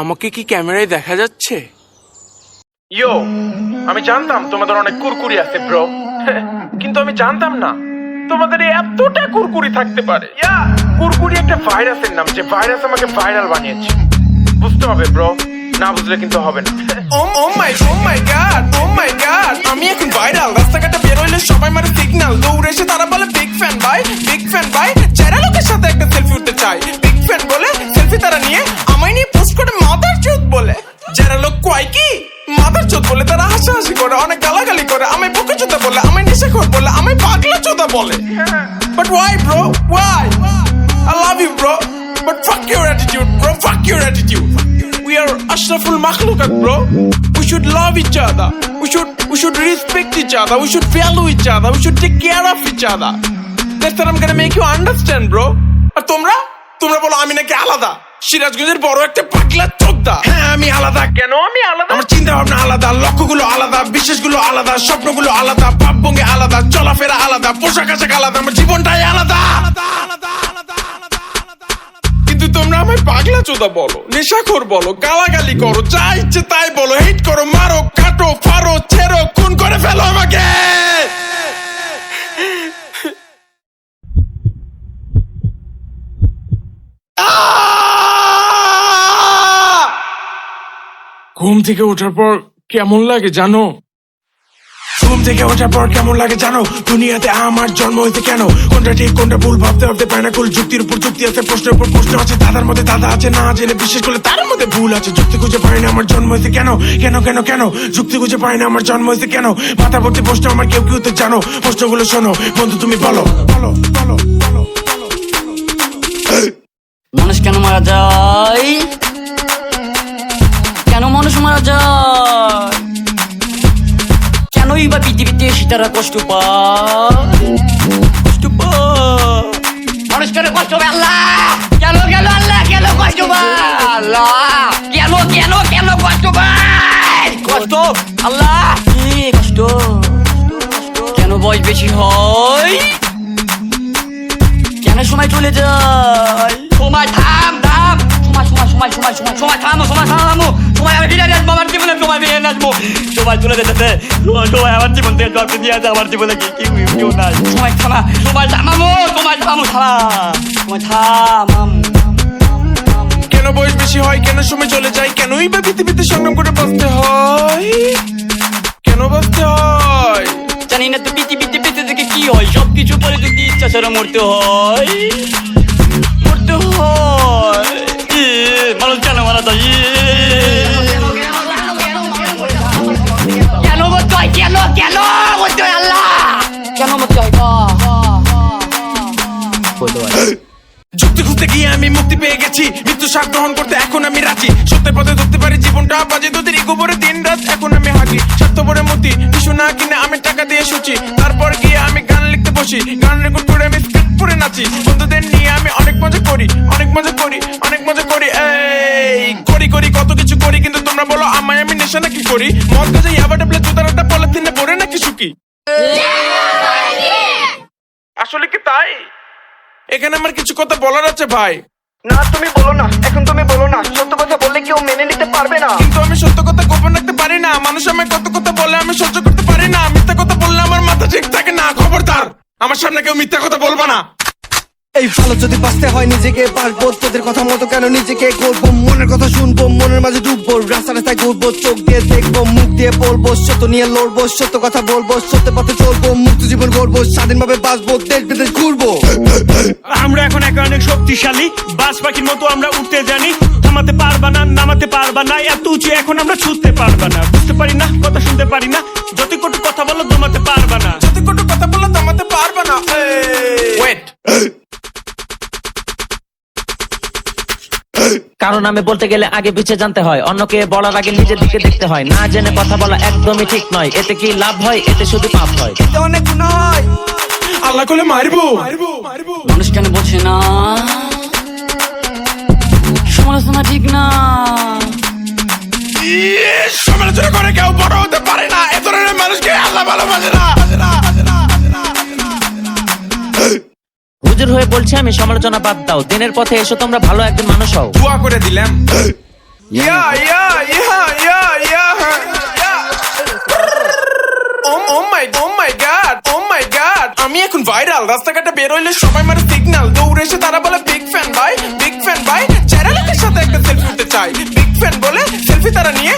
আমাকে কি ক্যামেরায় দেখা যাচ্ছে? ইয়ো আমি জানতাম তোমাদের অনেক কুরকুরি আছে ব্রো। কিন্তু আমি জানতাম না। তোমাদের এতটা কুরকুরি থাকতে পারে। ইয়া কুরকুরি একটা ভাইরাসের নাম যে ভাইরাস আমাকে ভাইরাল বানিয়েছে। বুঝতে হবে ব্রো। না বুঝলে কিন্তু হবে না। ও ও মাই ও মাই গড ও মাই গড আমি এখন ভাইরাল রাস্তাঘাটে বের হইলে সবাই মারে সিগন্যাল দৌড়ে এসে তারা বলে বিগ ফ্যান ভাই বিগ ফ্যান ভাই। যারা লোকের সাথে একটা সেলফি উঠতে চাই বলে আমায় পাগলা চোদা বলে but why bro why I love you bro but fuck your attitude bro fuck your attitude we are ashraful makhlukat bro we should love each other we should we should respect each other we should value each other we should take care of each other that's what I'm gonna make you understand bro আর তোমরা তোমরা বলো আমি নাকি আলাদা সিরাজগঞ্জের বড় একটা পাগলা চোদ্দা হ্যাঁ আমি আলাদা কেন বিশ্বাসগুলো আলাদা, স্বপ্নগুলো আলাদা ভাবভঙ্গি আলাদা, চলাফেরা আলাদা, পোশাক আশাক আলাদা, আমার জীবনটাই আলাদা। কিন্তু তোমরা আমায় পাগলা চোদা বলো, নেশাখোর বলো, গালাগালি করো, যা ইচ্ছে তাই বলো হেট করো, মারো কাটো ফারো ছেড়ো, খুন করে ফেলো আমাকে। ঘুম থেকে ওঠার পর কেমন লাগে জানো? ঘুম থেকে ওঠার পর কেমন লাগে জানো? দুনিয়াতে আমার জন্ম হয়েছে কেন? কোনটা ঠিক, কোনটা ভুল ভাবতে ভাবতে পায় না কুল যুক্তির উপর যুক্তি আছে, প্রশ্নের উপর প্রশ্ন আছে, দাদার মধ্যে দাদা আছে, না জেনে বিশেষ করে তার মধ্যে ভুল আছে। যুক্তি খুঁজে পাই না, আমার জন্ম হয়েছে কেন? কেন কেন কেন? যুক্তি খুঁজে পাই না, আমার জন্ম হয়েছে কেন? মাথা ভর্তি প্রশ্ন, আমার কেউ কেউ তো জানো। প্রশ্নগুলো শোনো। বন্ধু, তুমি বলো বলো বলো বলো মানুষ কেন মারা যায়? কেন মানুষ মারা যায়? বা পৃথিবীতে এসে তারা কষ্ট পায় কষ্ট পায় কষ্ট আল্লাহ কেন কেন আল্লাহ কেন কষ্ট পায় আল্লাহ কেন কেন কেন কষ্ট পায় কষ্ট আল্লাহ কি কষ্ট কেন বয়স বেশি হয় কেন সময় চলে যায় সময় থাম সময় সময় সময় সময় সময় সময় থামো সময় থামো। সময় আমি ফিরে আসব আমার জীবনে সময় ফিরে আসব সময় চলে যেতেছে। সময় সময় আমার জীবন থেকে জল দিয়ে আছে আমার জীবনে কি কি কেউ নাই। সময় থামা সময় থামামো সময় থামো থামা। সময় থামাম। কেন বয়স বেশি হয় কেন সময় চলে যায় কেনই বা পৃথিবীতে সংগ্রাম করে বাঁচতে হয়? কেন বাঁচতে হয়? জানি না তো পৃথিবীতে বেঁচে থেকে কি হয় সবকিছু পরে যদি ইচ্ছা ছাড়া মরতে হয়। মরতে হয়। মানুষ কেন মারা যায় ই। কেন মরতে হয় কেন কেন মরতে হয় আল্লাহ? কেন মরতে হয় যুক্তি খুঁজতে গিয়ে আমি মুক্তি পেয়ে গেছি। মৃত্যু শ্বাস গ্রহণ করতে এখন আমি রাজি। সত্যের পথে ধরতে পারি জীবনটা বাজে তোদের ইগোবরে দিন রাত এখন আমি হাঁটি। স্বার্থপরে মতি কিছু না কিনে আমি টাকা দিয়ে শুচি তারপর গিয়ে আমি বসি গান রেকর্ড করে আমি স্ক্রিপ্ট পরে নাচি। বন্ধুদের নিয়ে আমি অনেক মজা করি অনেক মজা করি অনেক মজা করি। এই করি করি কত কিছু করি কিন্তু তোমরা বলো আমায় আমি নেশা নাকি করি? মদ গাছে ইয়াবা টাবলে জুতারাটা পলিথিনে পরে নাকি সুখী আসলে কি তাই? এখানে আমার কিছু কথা বলার আছে ভাই। না তুমি বলো না। এখন তুমি বলো না। সত্য কথা বললে কেউ মেনে নিতে পারবে না। কিন্তু আমি সত্য কথা গোপন রাখতে পারি না। মানুষ আমায় কত কথা বলে আমি সহ্য করতে পারি না। মিথ্যা আমার সামনে কেউ মিথ্যা কথা বলব না। এই ভালো যদি বাঁচতে হয় নিজেকে পারব তোদের কথা মতো কেন নিজেকে করব মনের কথা শুনব মনের মাঝে ডুববো রাস্তা রাস্তায় ঘুরবো চোখ দিয়ে দেখব মুখ দিয়ে বলব সত্য নিয়ে লড়বো সত্য কথা বলব সত্য পথে চলবো মুক্ত জীবন গড়বো স্বাধীনভাবে বাঁচবো দেশ বিদেশ ঘুরবো। আমরা এখন একে অনেক শক্তিশালী বাস পাখির মতো আমরা উঠতে জানি থামাতে পারবা না নামাতে পারবা না এত উঁচু এখন আমরা ছুটতে পারবা না। বুঝতে পারি না কথা শুনতে পারি না যত কটু কথা বলো দমাতে পারবা না। পারবে না ওয়েট কারণ আমি বলতে গেলে আগে পিছিয়ে জানতে হয়। অন্যকে বলার আগে নিজের দিকে দেখতে হয়। না জেনে কথা বলা একদমই ঠিক নয়। এতে কি লাভ হয়? এতে শুধু পাপ হয়। অনেক গুণ আল্লাহ করলে মারবো। মারবো মারবো। মানুষ কেন বোঝে না? সমালোচনা ঠিক না। সমালোচনা করে কেউ বড় হতে পারে না। এ ধরনের মানুষকে আল্লাহ ভালোবাসে না। হুজুর হয়ে বলছে আমি সমালোচনা বাদ দাও। দিনের পথে এসো তোমরা ভালো একজন মানুষ হও। দোয়া করে দিলাম। ইয়া ইয়া ইয়া ইয়া ইয়া Oh, oh oh oh আমি এখন ভাইরাল রাস্তাঘাটে বের হইলে সবাই মারে সিগন্যাল দৌড়ে এসে তারা বলে বিগ ফ্যান ভাই বিগ ফ্যান ভাই লোকের সাথে একটা সেলফি উঠতে চাই। বিগ ফ্যান বলে সেলফি তারা নিয়ে